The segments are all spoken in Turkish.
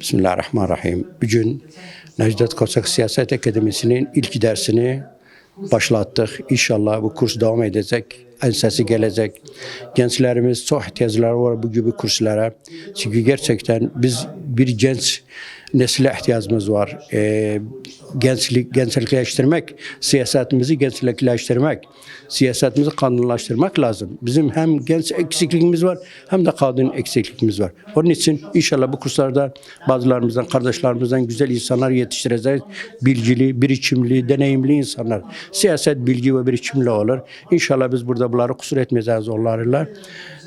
Bismillahirrahmanirrahim. Bugün Necdet Koçak Siyaset Akademisi'nin ilk dersini başlattık. İnşallah bu kurs devam edecek. Ensesi gelecek. Gençlerimiz çok ihtiyaçları var bu gibi kurslara. Çünkü gerçekten biz bir genç nesile ihtiyacımız var. Ee, gençlik, gençlikleştirmek, siyasetimizi gençlikleştirmek, siyasetimizi kanunlaştırmak lazım. Bizim hem genç eksikliğimiz var hem de kadın eksikliğimiz var. Onun için inşallah bu kurslarda bazılarımızdan, kardeşlerimizden güzel insanlar yetiştireceğiz. Bilgili, birikimli, deneyimli insanlar. Siyaset bilgi ve birikimli olur. İnşallah biz burada bunları kusur etmeyeceğiz onlarla.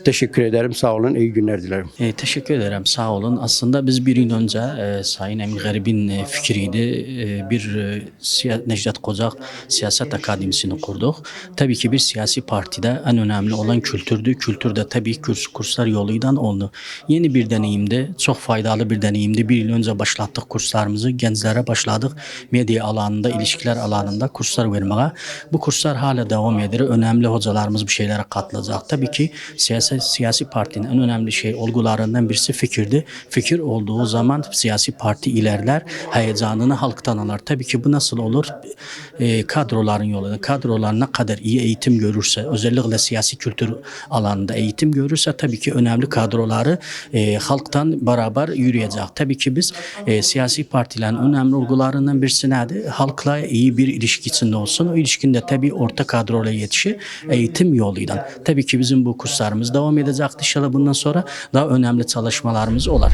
Teşekkür ederim. Sağ olun. İyi günler dilerim. E, teşekkür ederim sağ olun. Aslında biz bir yıl önce e, Sayın Emin Garib'in e, fikriydi. E, bir e, Necdet Kozak Siyaset Akademisi'ni kurduk. Tabii ki bir siyasi partide en önemli olan kültürdü. Kültür de tabii kurs, kurslar yoluyla oldu. Yeni bir deneyimdi. Çok faydalı bir deneyimdi. Bir yıl önce başlattık kurslarımızı. Gençlere başladık. Medya alanında, ilişkiler alanında kurslar vermeye. Bu kurslar hala devam ediyor. Önemli hocalarımız bir şeylere katılacak. Tabii ki siyasi, siyasi partinin en önemli şey olgularından birisi fikirdi. Fikir olduğu zaman siyasi parti ilerler, heyecanını halktan alır. Tabii ki bu nasıl olur? E, kadroların yolunda. Kadrolar ne kadar iyi eğitim görürse, özellikle siyasi kültür alanında eğitim görürse tabii ki önemli kadroları e, halktan beraber yürüyecek. Tabii ki biz e, siyasi partilerin önemli olgularından birisi nedir? Halkla iyi bir ilişki içinde olsun. O ilişkinde tabii orta kadroyla yetişir eğitim yoluyla. Tabii ki bizim bu kurslarımız devam edecek. İnşallah bundan sonra daha önemli çalışmalarımız olur.